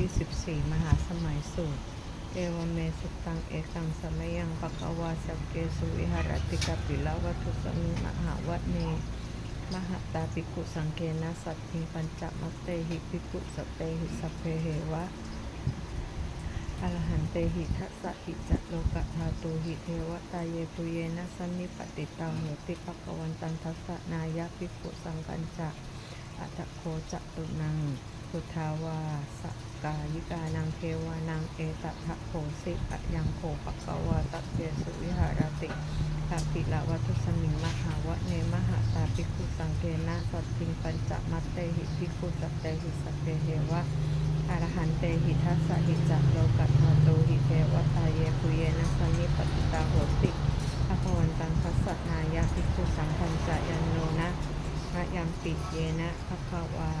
ที่ 14 มหาสมัยสูตร เอวเมสุตัง เอกังสมัยยังปะกวาสัพเกสุวิหารติกาปิลาวัตุสมิมหาวัตเนมหตาปิกุสังเกนะสัตถิปัญจมัตเตหิปิกุสเตหิสัพเพเหวะอรหันเตหิทัสสะหิจัตโลกะธาตุหิเทวตาเยปุเยนะสันนิปติตาโหติปะกวันตันทัสสนายะปิกุสังกันจะอัตโคจตุนัง พุทธาวาสกายิกานังเทวานังเอตทะโคสิอะยังโคปะกวาตะเยสุวิหารติตาปิละวัตุสมิงมหาวะเนมหาตาปิคุสังเกนะสัตติงปัญจมัตเตหิปิคุสัตเตหิสัพเพเหวะอรหันเตหิทัสสะหิจักโลกัตถาตุหิเทวตาเยปุเยนะสันนิปติตาโหติอภวันตังคัสสะนายะปิคุสังคัญจะยันโนนะมะยังปิเยนะภควา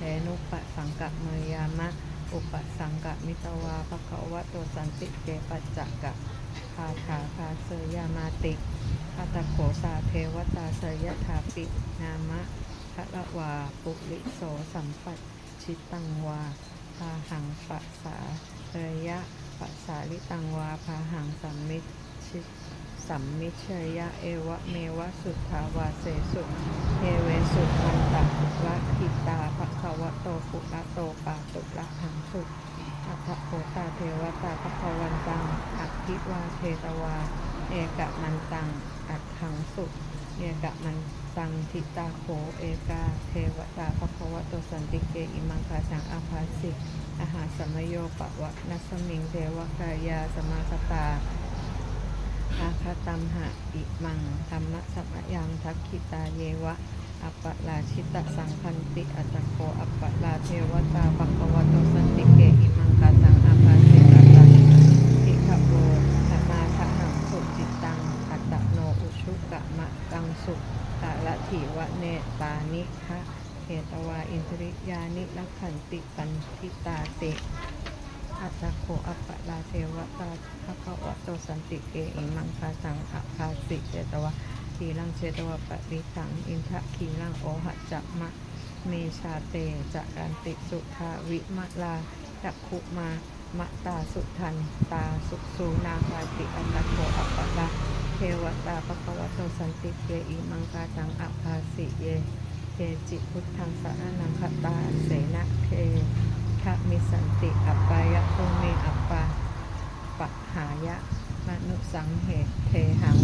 เทนุปะสังกะเมยามะ อุปสังกะมิตวาภควะโตสันติเกปัจจกะคาถาคาเสยามาติอัตโขสาเทวตาเสยยถาปิ นามะพะละวาปุริโสสัมปัชชิตังวาพาหังปัสสาเรยะปัสสาลิตังวาพาหังสัมมิชิต สัมมิเชยะเอวะเมวะสุทธาวาเสสุเทเวสุมันตะละหิตาภควะโตปุระโตปาตุละหังสุอัฏฐโคตาเทวตาภควันตังอภิวาเทตวา เอกะมันตังอัฏฐังสุเอกะมันตังทิตาโขเอกาเทวตาภควะโตสันติเกอิมังคาสังอาภาสิอาหารสมโยปะวะนัสมิงเทวกายาสมาคตา อาคตัมหะอิมังธรรมะสัมยังทักขิตาเยวะ อัปปะลาชิตะสังคันติอัตโกอัปปะลาเทวตาปักวโตสันติเกอิมังกาสังอาภาสิตาตังทิขโบธนาทหังสุจิตตังอัตตโนอุชุกะมะตังสุตาละถิวะเนตานิคะเหตวาอินทริยานิลักขันติปันทิตาติ อัตตโคอัปปะลาเทวตาภควะโตสันติเกอิมังคาสังอาภาสิเจตวะทีลังเชตวะปริตังอินทะขีลังโอหะจักมะเมชาเตจักรันติสุทาวิมะลาจักขุมามะตาสุทันตาสุสูนาคาติอัตตะโกอัปปะลาเทวตาปะกวะโตสันติเกอิมังกาจังอัภาสิเยเทจิพุทธังสานังคตาเสนะเททะมิสันติอัปปายะตุเมอัปปาปะหายะ มนุสังเหตุเทหัง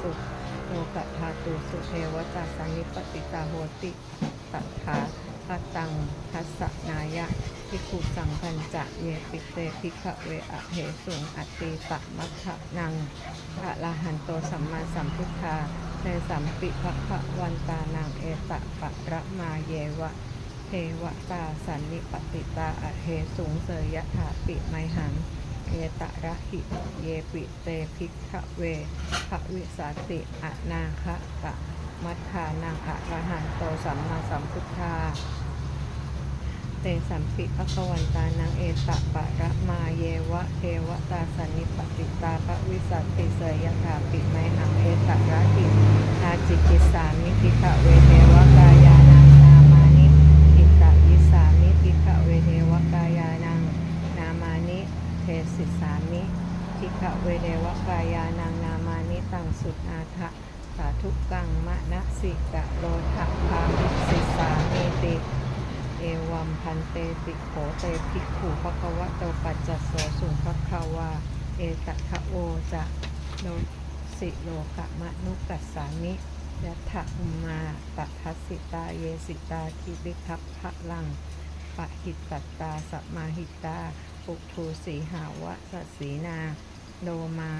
สุโลกธาตุสุเทวตาสันนิปติตาโหติตัทธาคตังทัสสนายะพิคุสังพันจะเยปิเตพิกขเวอะเหสุงอติปะมัทธนังพระลาหันโตสัมมาสัมพุทธา ในสัมปิภะคะวันตานางเอตะปะระมาเยวะเทวตาสันนิปติตาอะเหสุงเสยถาปิไมหังเอตระหิเยปิเตภิกขเวภวิสาติอนาคะกะมัทธานังอะระหันโตสัมมาสัมพุทธา ตสัมปิภควันตานังเอตะปะระมาเยวะเทวตาสนิปติตาภวิสัตติเสยยถาปิไมหังเอตะระหินาจิกิสามิภิกขเวเทวกายานังนามานิอิตะยิสามิภิกขเวเทวกายานังนามานิเทสิสามิทิขเวเดวกายานังนามานิตังสุนาทะสาธุกังมะนะสิกะโลทะพามิสิสามิติ เอวั มพันเตติโขเตภิกขุภควะโตปัจจโสสุภควาเอตทะโอจะโลสิโลกะมะนุกัสสามิยัตถะอุมาปะทัสสิตาเยสิตาคิวิคัพพะลังปะหิตตตาสัมมาหิตาปุทูสีหาวะสสีนาโลมา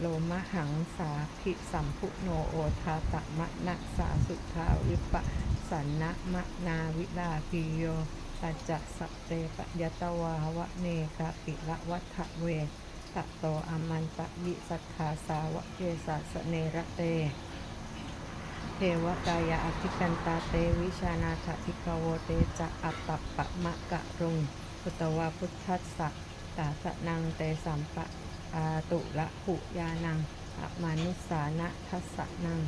โลมะหังสาภิสัมพุโนโอทาตะมะนะสาสุทาวิปะ สันนะมะนาวิลาปิโยปัจจสเตปยตวาวะเนกะปิละวัฏเวตะโตอมันตะยิสัทธาสาวะเกสะสเนระเต เทวกายาอธิกันตาเตวิชานาถทิกโวเตจะอัปปปะมะกะรุงพุทธวาพุทธัสสะตาสนังเตสัมปะอาตุละหุยานังอมานุสานะทัสสนัง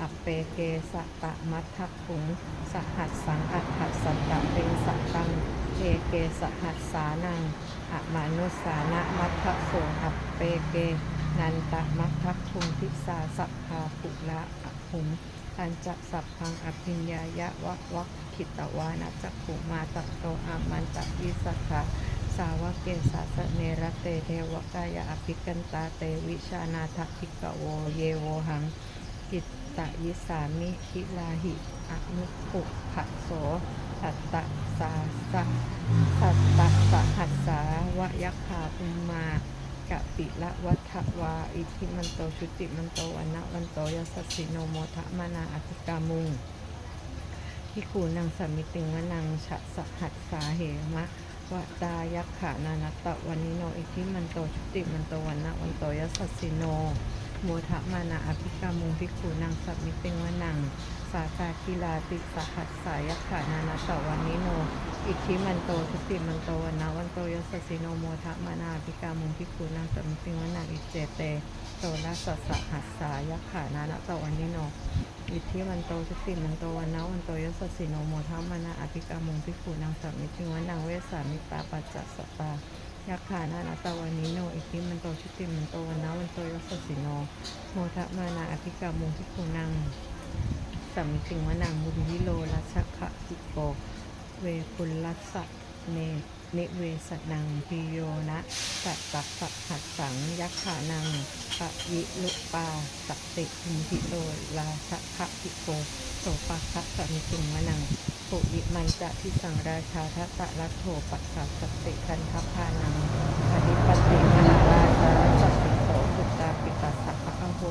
อัปเปเกสะตะมัทธขุงสหัสสังอัฏฐสัตตะเป็นสัตตังเอเกสหัสสานังอะมานุสานะมัทธโสอัปเปเก นันตะมัทธคุงทิสาสัพพาปุละอะหุงปัญจะสัพพังอภิญญายะวะวักขิตวานะจักขุมาตะโตอามันตะวิสัทธาสาวกเกสาสเนรเตเทวกายาอภิกันตาเตวิชานาทภิกโวเยโวหังกิต ตยิสามิทิลาหิอนุปุขะโสสัตตะสาสะสัตตะสหัสสาวะยัคขาภูมากะปิละวัฏวา อิทิมันโตชุติมันโตวันนะวันโตยสสสิโนโมทะมานาอธิกามุงพิคูนังสมิติงวนังฉะสหัสสาเหมะวะตายักขานานัตตะวันนิโน อิทิมันโตชุติมันโตวันนะวันโตยสสสิโน โมทะมานาอภิกามุงพิคูนังสัมิติงวนัง สาตาคิลาติสหัสสายัขานานัตวันนิโน อิทิมันโตชุติมันโตวันนวันโตยสสสิโนโมทะมานาอภิกามุงพิคูนังสัมิติงวนังอิเจเตโตนะสสหัสสายัขานานัตวันนิโนอิทธิมันโตสุติมันโตวันนวันโตยสสสิโนโมทัมมานาอภิกามุงพิคูนางสัมมิจิงวนางเวสสามิตาปัจจสตา ยักขานานาตาวันนิโนอิทิมันโตชุติมันโตวันนะวันโตยสสสิโน โมทะมานาอภิกามุงทิคูนางสัมมิจิงวนางมุวิโลรัชขะจิโก เวปุลลัสสะเน นิเวสนังพิโยนะสัตตะสัพหัสสังยักขานังปะยิลุปาสติคุมพิโตลาชะคะพิโกโสปะคะสมิจุงวนังปุริมันจะทิสังราชาทัตตะรัตโถปัสสะสติคันทัพพานังอธิปติมหาราชาสัตติโสสุตตาปิตัสสะพะโห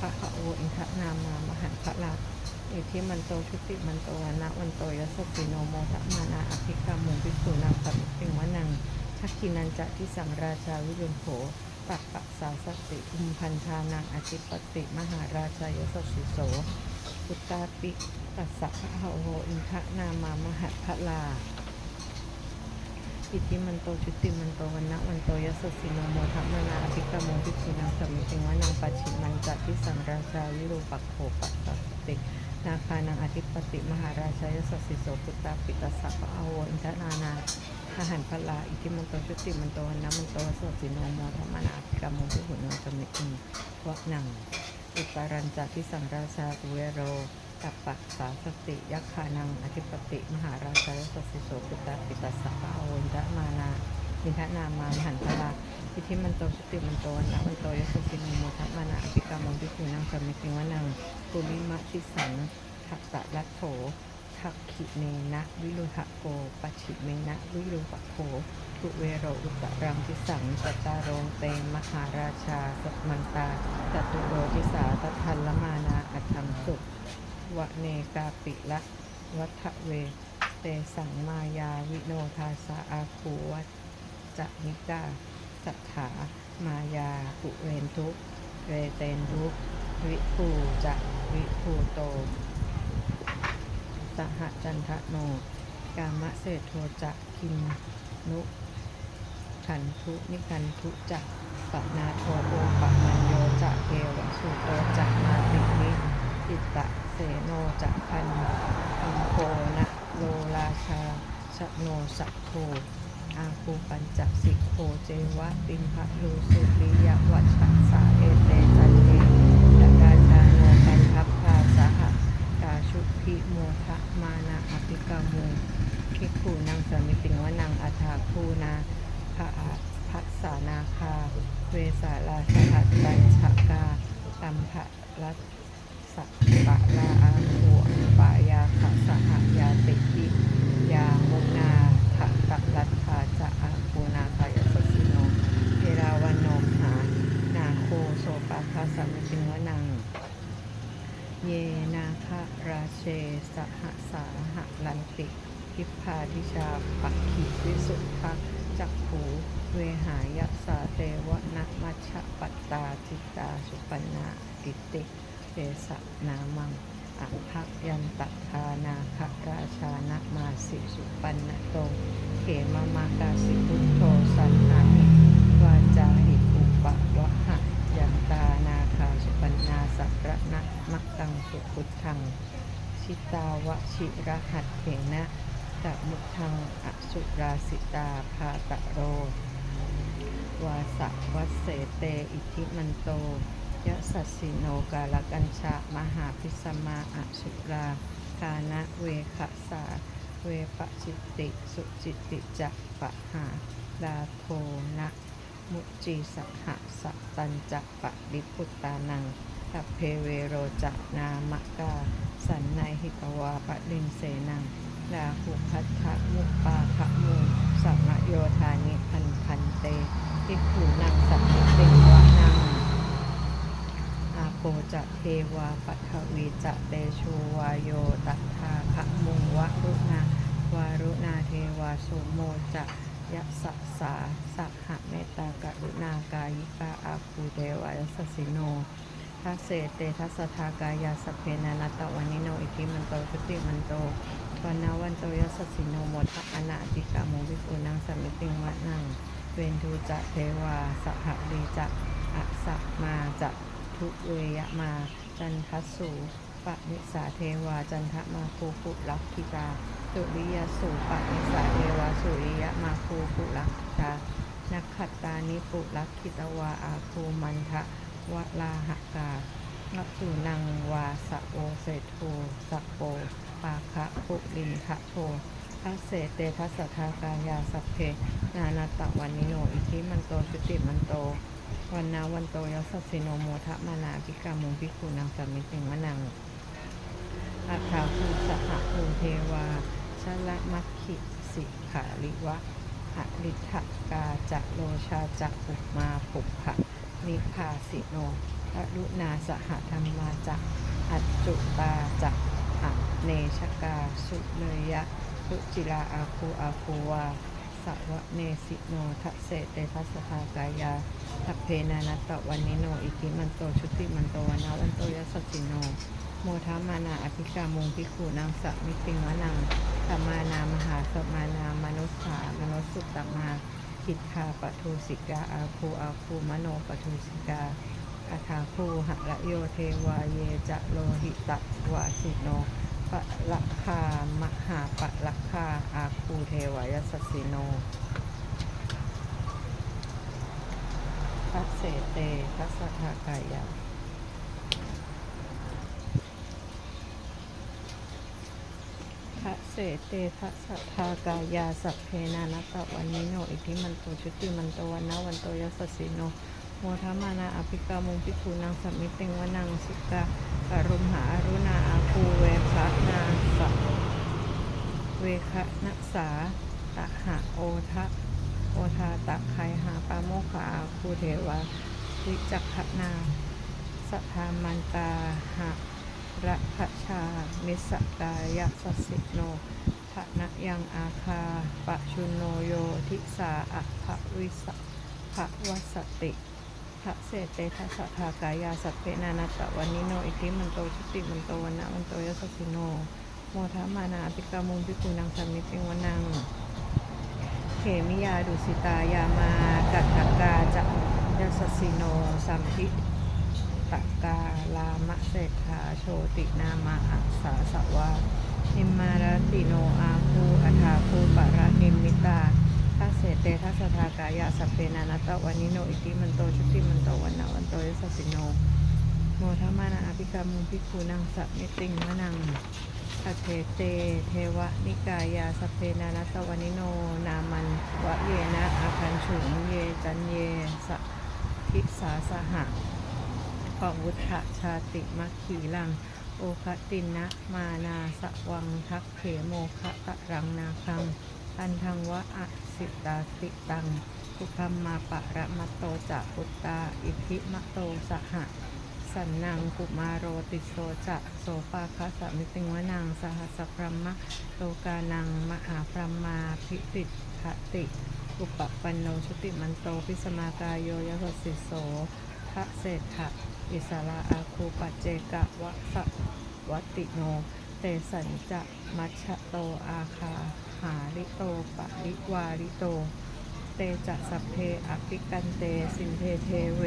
พระโออินทนามามหันพระลา อิทิมันโตชุติมันโตวันะวันโตยสสปิโนโมทะมานาอภิกามุงพิสุนังปฏิปิงวนังทักกินันจะทิสังราชาวิรุณโขปักปักสาสติอุมพันธานังอธิปติมหาราชายสสิโสพุตตาปิตัสสะพะโหอินทะนามามหะพะลาอิทิมันโตชุติมันโตวันนะวันโตยสสิโนโมทัมนาอภิกามงพิคุนังสมิติงวานังปัจฉิมันจัตทิสังราชาวิรูปักโขปัสสะสติ นาคานังอธิปติมหาราชยสสิโสพุตตาปิตัสสะพะโอินทะนานาอาหารพลาอิทิมันโตชุติมันโตวันะมันโตสดสิโนมรรมนาภิกรรมงพิหุนงสมิติวักนัง อุตารัญจทิสังราชาตุเวโรกัปปักสาสติยักขานังอธิปติ มหาราชยสสิโสปุตตาปิตัสสะพะโอนทะมานาอินทนามาหันพลา อิทิมันโตชติมันโตวันนะมันโตยสสินโมธรรมนาภิกรรมงพิหุนังสมิติวนังปุริมะทิสังทักตะลัทโถทักขิเมนะวิรุหะโกปัจฉิเมนะวิรุหะโกทุเวโรอุตรังทิสังสตตาโรงเตมหาราชาสมันตาจตุโรทิสาตทันละมานาอัตังสุวะเนกาปิละวัฏเวเตสังมายาวิโนทาสาอาคูวัจจนิกา สัทธามายาปุเรนทุเรเตนทุวิภูจะวิภูโต สหจันทโน กามะเศรษโทจะคินนุขันทุนิกันทุจะปะนาโทโอปะมัญโยจะเกวสุโตจะมาตินิจิตะเสโนจะพันอัมโคนะโลราชาชโนสัพโท อาคูปัญจสิกโคเจวะติมพะลูสุริยวัชสาเอเตจันเทยกาจาโนปันทัพพาสหกาชุพิโมทะมานาอภิกามุคิคูนางสมิติงวนังอัฏฐาคูนาภะอาพัสสานาคา เวสาลาสหัสตัญชกาตัมภะรัสสะปะลาอาภูปายาขะสหยาติทิยามุนา ตะรัตถาจะอาคูนาคายสสิโนเทราวันโนมหา นาโคโสปาคาสัมิติงวนัง เยนาคะราเชสหสาหะลันติทิพพาทิชาปักขิวิสุทธะจักขูเวหายสาเตวนะมัชปัตตาจิตาสุปันนากิติเตสะนามัง อภักยันตทานาคราชานะมาสิสุปันนะโตเขมามากาสิพุทโธสันนิวาจาหิปุปะวะหะยันตานาคาสุปันนาสัพระนะมักตังสุพุทธัง ชิตาวะชิระหัตเถนะตะมุทังอสุราสิตาพาตะโร วาสะวัเสเต อิทิมันโต ยะสัสสิโนกาลกัญชะมหาพิสมาอสุรากานะเวขสาเวปจิตติ สุจิตติจักปะหาลาโทนะ มุจีสหะสัตันจะปะริพุตตานังกัเพเวโรจะนามะกา สันนหิตวาปะลินเสนังลาหุพัทธะมุปาคะมูสัมโยธานิพันพันเต ทิขูนังสัมมิติ โปจะเทวาปัทวีจะเตโชวาโยตัทาคะมุงวะรุณาวารุณาเทวาสุโมจะยะสะสาสะหะเมตตากรุณากายิกาอาคูเทวายสสิโนทัสเสเตทัสทากายาสเพนานัตตวันิโนอิทิมันโตชุติมันโตวันนาวันโตยสสิโนโมทะอนาติกาโมวิปุนังสมมิติงวะนังเวนทูจะเทวาสหลีจะอะสมาจะ ทุเวยะมา จันทสูปะนิสาเทวาจันทมาภูปุลักขิตาสุริยสูปะนิสาเทวาสุริยะมาภูปุลักขิตานักขัตตานิปุลักขิตวาอาภูมันทะวะลาหกาลักสุนังวาสะโอเศโทสะโปปาคะปุลินทะโททัสเสเตทัสสทากายาสัพเพนานาตะวันนิโนอิทิมันโตชุติมันโต วันนาวันโตยสัสสิโนโมทะมานาภิกามุงภิกขุนังสัมมิติงมะนังอัฏฐาภูสหภูเทวาชละมัคคิสิขาลิวะอริทะกาจะโลชาจะอุมาปุภะนิพาสิโนอรุณาสหธรรมาจะอัจจุตาจะอเนชกาสุเนยะรุจิลาอาคูอาคูวาสวะเนสิโนทัสเสเตทัสสภากายา ทัพเพนานัตตะวันนิโน อิทิมันโตชุติมันโตวันนาวันโตยสสสิโน โมทามานาอภิกามุงพิคูนางสะมิติงวะนังสัมมานามหาสมานามนุสสามนุสสุตตมาคิดคาปทุสิกาอาคูอาคูมโนปทุสิกาอาคาคูหะระโยเทวาเยจะโลหิตะวาสิโนปะละคามหาปะละคาอาคูเทวายสสสิโน ทัสเสเตทัสสทากายาทัสเสเตทัสสทากายาสัพเพนานัตตวันนิโนอิทิมันโตชุติมันโตวันนวันโตยสสิโนโมทมานาอภิกามุงพิคูนางสมิเตงวนังสุกากรุมหาอรุณาอาคูเวคะนาสะเวคะนัสสาตะหะโอทะ โอทาตะไคหาปาโมขาคูเทวาวิจักขนาสทามันตาหะระพชา มิสกายสสสิโนทะนะยังอาคาปะชุนโนโยทิสาอะภะวิสะภะวสติพระเศษเตทัสสะทากายาสัพเพนานัตตะวันนิโนอิทิมันโตชุติมันโตวันนะวันโตยสสสิโน โมทามานาอภิกามุงพิกุนังสัมมิติงวนัง เขมิยาดุสิตายามากัตตกาจะยสสสิโนสัมพิตกาลามะเศรษฐาโชตินามาอักษาสวานิมมารติโนอาภูอัฐาภูปะระนิมิตาทัสเสเตทัสทากายะสัพเพนานัตตะวันนิโนอิติมันโตชุติมันโตวันนาวันโตยสสสิโน โมทมานาอภิกรรมุงพิคูนังสัมิติงมะนัง อเทเต เทวนิกายาสเพนานัตวานิโน นามันวะเยนะอาคันฉุงเยจันเยสทิสาสหะปวุฒะชาติมัคขีลัง โอคตินะมานาสวังทักเขโมคะตะรังนาคังอันทังวะอสิตาติตังทุคัมมาปะระมะโตจะปุตตา อิทิมะโตสหะ สันนังกุมารโรติโสจะโสปาคาสมิติงวนังสหัสพรมะโลกานังมหาพรมาพิติขติอุปปันโนชุติมันโตพิสมากายโยยสสสิโสทะเศรษฐะอิสราอาคูปัจเจกะวะสะวัติโน เตสัญจะมัชโตอาคาหาริโตปะริวาริโต เตจะสัพเพอภิกันเตสินเทเทเว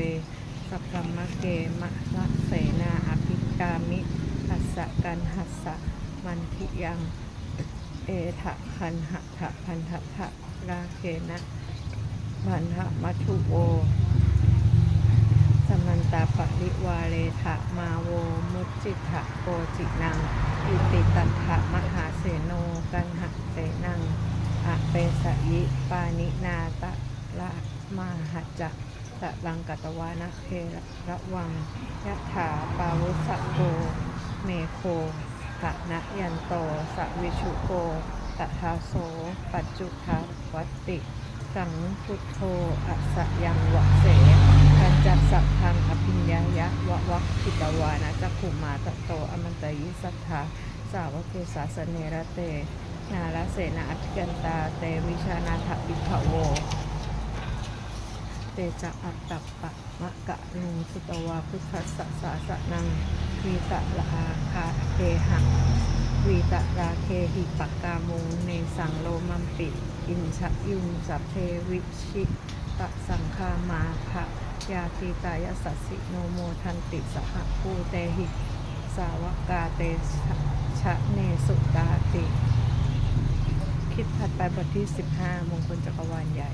สัพพมะเกมะละเสนาอภิกามิหัสสะกันหัสสะมันทิยัง เอทะคันหะทะพันทะทะราเคนะบันทะมัทุโวสมันตาปริวาเลทะมาโวมุจิทะโกจินังอิติตันทะมหาเสโนกันหะเสนังอะเปสยิปานินาตะละมาหัจจะ สลังกัตวานะเคระวังยะถาปาวุสะโก เมโคขะนะยันโตสะวิชุโกตะทาโส ปัจจุทาวัตติ สังพุทโธอัสยังวะเสกันจักสัพพังอภิญญายะวะวัคคิตวานะจักขุมาตะโตอมันตยิสัทธาสาวกเกสาสเนระเต นาลเสนาอภิกันตาเตวิชานาถปิภโว เตจะอัตตัปปะมะกะนุงสุตวาพุทธสสะสะสะนังวีตะลาคาเทหังวีตะราเคหิปกกามุงเนสังโลมัมปิ อินชะยุงสัพเพวิชิตะสังคามาภะยาทีตายสัสสิโนโมทันติสหภูเตหิ สาวกาเตชะเนสุตาติ คิดถัดไปบทที่ 15 มงคลจักรวาลใหญ่